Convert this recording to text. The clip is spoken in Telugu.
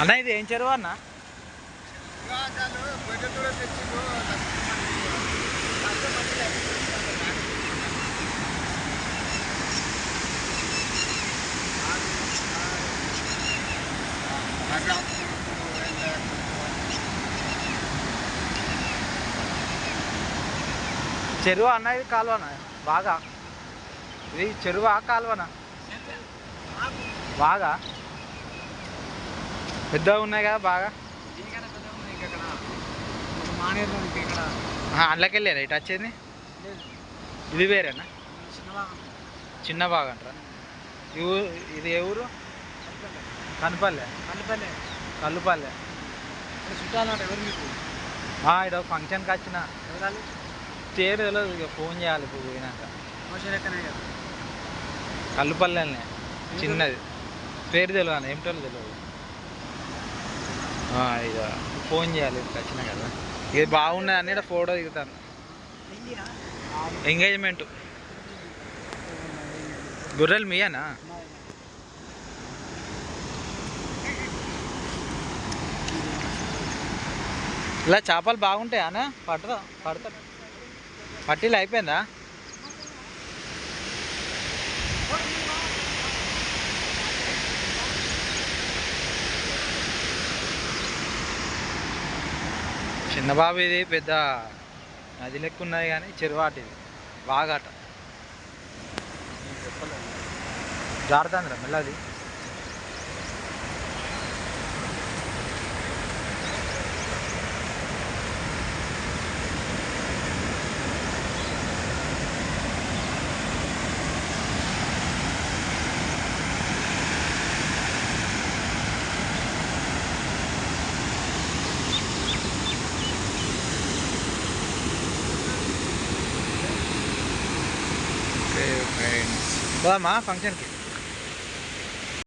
అన్న ఇది ఏం చెరువు అన్న? చెరువు అన్న ఇది కాలువనా? బాగా ఇది చెరువా కాలువన? బాగా పెద్దగా ఉన్నాయి కదా బాగా? మానేరు ఇక్కడ. అందులోకి వెళ్ళారా ఇటు వచ్చేది? ఇది వేరేనా? చిన్న బాగా అంటారా? ఇది ఏ ఊరు? కనపల్లె. కల్లిపల్లె కల్లుపల్లె ఇడ ఫంక్షన్కి వచ్చిన. పేరు తెలియదు ఇక ఫోన్ చేయాలి ఇప్పుడు పోయినాక. కల్లుపల్లెనే చిన్నది. పేరు తెలియదు ఏమిటో తెలియదు ఇక ఫోన్ చేయాలి ఇప్పుడు కదా. ఇది బాగున్నది అని ఇక్కడ ఫోటో దిగుతాను. ఎంగేజ్మెంట్ గొర్రెలు మీయనా? ఇలా చేపలు బాగుంటాయా అన్న? పడతా పడతా. పట్టీలు అయిపోయిందా? చిన్న బాబు ఇది పెద్ద నది లెక్క ఉన్నది కానీ చెరువాట ఇది. బాగాట. మళ్ళీ మెల్లది. Lama function?